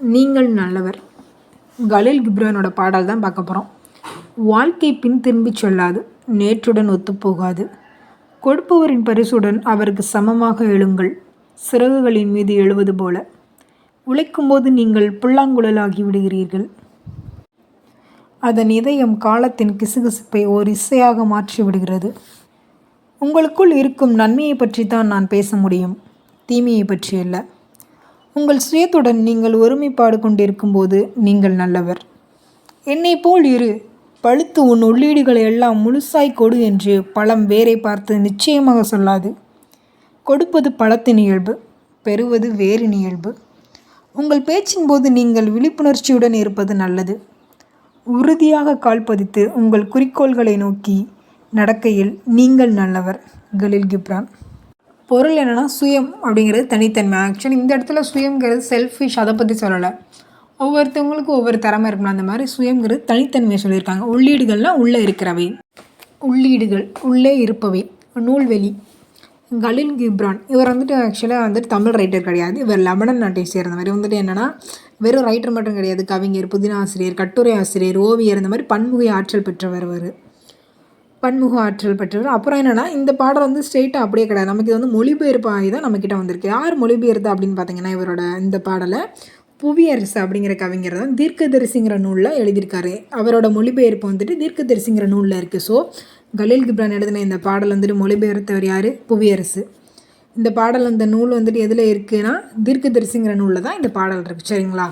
நீங்கள் நல்லவர். கலீல் கிப்ரானோட பாடல் தான் பார்க்க போகிறோம் வாழ்க்கை பின் திரும்பிச் சொல்லாது நேற்றுடன் ஒத்துப்போகாது. கொடுப்பவரின் பரிசுடன் அவருக்கு சமமாக எழுங்கள். சிறகுகளின் மீது எழுவது போல. உழைக்கும்போது நீங்கள் புல்லாங்குழலாகி விடுகிறீர்கள். அதன் இதயம் காலத்தின் கிசுகிசுப்பை ஓர் இசையாக மாற்றி விடுகிறது. உங்களுக்குள் இருக்கும் நன்மையை பற்றி தான் நான் பேச முடியும். தீமையை பற்றி அல்ல உங்கள் சுயத்துடன் நீங்கள் ஒருமைப்பாடு கொண்டிருக்கும்போது நீங்கள் நல்லவர். என்னை போல் இரு. பழுத்து உன் உள்ளீடுகளை எல்லாம் முழுசாய் கொடு என்று பழம் வேரை பார்த்து நிச்சயமாக சொல்லாது. கொடுப்பது பழத்தின் இயல்பு பெறுவது வேரின் இயல்பு. உங்கள் பேச்சின் போது நீங்கள் விழிப்புணர்ச்சியுடன் இருப்பது நல்லது. உறுதியாக கால் பதித்து உங்கள் குறிக்கோள்களை நோக்கி நடக்கையில் நீங்கள் நல்லவர் கலில் கிப்ரான். பொருள் என்னென்னா சுயம் அப்படிங்கிறது தனித்தன்மை. ஆக்சுவலி இந்த இடத்துல சுயங்கிறது செல்ஃபிஷ் அதை பற்றி சொல்லலை. ஒவ்வொருத்தவங்களுக்கும் ஒவ்வொரு திறமை இருக்கணும் அந்த மாதிரி சுயங்கிறது தனித்தன்மையை சொல்லியிருக்காங்க. உள்ளீடுகள்னால் உள்ளே இருக்கிறவை. உள்ளீடுகள் உள்ளே இருப்பவை. நூல்வெளி. கலில் கிப்ரான். இவர் வந்துட்டு ஆக்சுவலாக வந்துட்டு தமிழ் ரைட்டர் கிடையாது. இவர் லெபனன் நாட்டை சேர்ந்தவர். இவர் வந்துட்டு என்னென்னா வெறும் ரைட்டர் மட்டும் கிடையாது. கவிஞர் புதின ஆசிரியர் கட்டுரை ஆசிரியர் ஓவியர் இந்த மாதிரி பன்முகை ஆற்றல் பெற்றவர் அவர் பன்முக ஆற்றல் பெற்றவர். அப்புறம் என்னென்னா இந்த பாடல் வந்து ஸ்ட்ரெயிட்டாக அப்படியே கிடையாது. நமக்கு இது வந்து மொழிபெயர்ப்பாகி தான் நம்மக்கிட்ட வந்திருக்கு. யார் மொழிபெயர்த்து அப்படின்னு பார்த்தீங்கன்னா இவரோட இந்த பாடலை புவியரசு அப்படிங்கிற கவிஞர் தான் தீர்க்கதரிசிங்கிற நூலில் எழுதியிருக்காரு. அவரோட மொழிபெயர்ப்பு வந்துட்டு தீர்க்கதரிசிங்கிற நூலில் இருக்குது ஸோ கலீல் கிப்ரான் எழுதின இந்த பாடல் வந்துட்டு மொழிபெயர்த்தவர் யார்? புவியரசு. இந்த பாடல் அந்த நூல் வந்துட்டு எதில் இருக்குன்னா தீர்க்கதரிசிங்கிற நூலில் தான் இந்த பாடல் இருக்குது சரிங்களா?